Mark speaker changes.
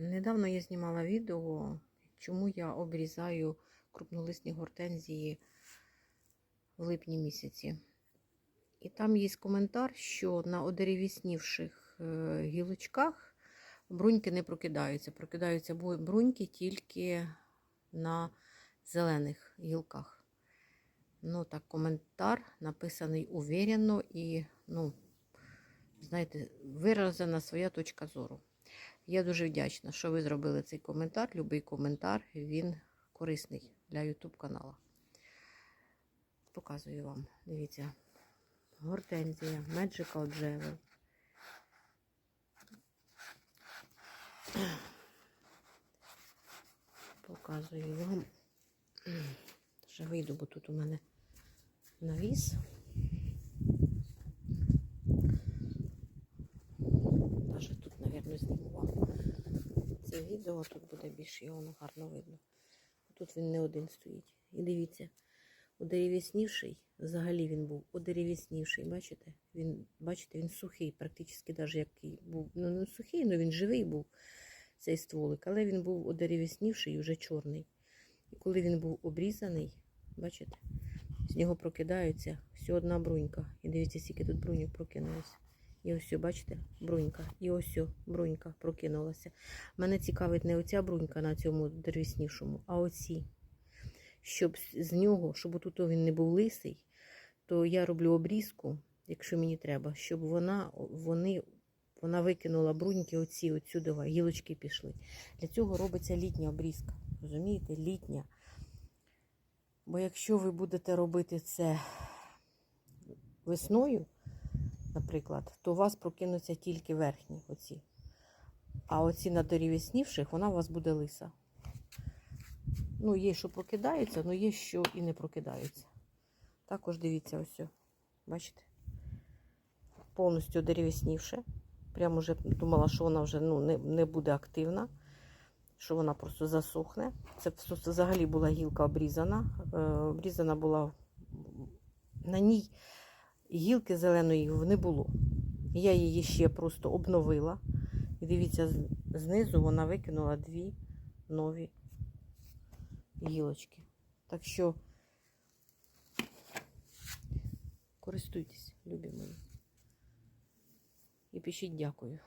Speaker 1: Недавно я знімала відео, чому я обрізаю крупнолисні гортензії в липні місяці. І там є коментар, що на одеревіснівших е, гілочках бруньки не прокидаються. Прокидаються бруньки тільки на зелених гілках. Ну, так, коментар написаний уверенно і, ну, знаєте, виражена своя точка зору. Я дуже вдячна, що ви зробили цей коментар. Любий коментар, він корисний для YouTube каналу. Показую вам. Дивіться. Гортензія, Magical Jewel. Показую вам. Ще вийду, бо тут у мене навіс. Тут, мабуть, це відео, тут буде більше його ну, гарно видно. Тут він не один стоїть. І дивіться, одеревіснівший, взагалі він був одеревіснівший, бачите? Він, бачите, він сухий, практично навіть який був. Ну, не сухий, але він живий був, цей стволик, але він був одеревіснівший і вже чорний. І коли він був обрізаний, бачите, з нього прокидаються всього одна брунька. І дивіться, скільки тут бруньок прокинулося. І ось, бачите, брунька. І ось брунька прокинулася. Мене цікавить не оця брунька на цьому деревіснішому, а оці. Щоб з- нього, щоб тут він не був лисий, то я роблю обрізку, якщо мені треба, щоб вона, вони, вона викинула бруньки оці, отсюди, гілочки пішли. Для цього робиться літня обрізка. Розумієте, літня. Бо якщо ви будете робити це весною, наприклад, то у вас прокинуться тільки верхні оці. А оці на дорівіснівших, вона у вас буде лиса. Ну, є, що прокидаються, але є, що і не прокидаються. Також дивіться, ось. Бачите? Повністю деревіснівше. Прямо вже думала, що вона вже ну, не, не буде активна, що вона просто засохне. Це взагалі була гілка обрізана. Е, обрізана була на ній гілки зеленої не було. Я її ще просто обновила. І дивіться, знизу вона викинула дві нові гілочки. Так що користуйтесь, любі мої. І пишіть дякую.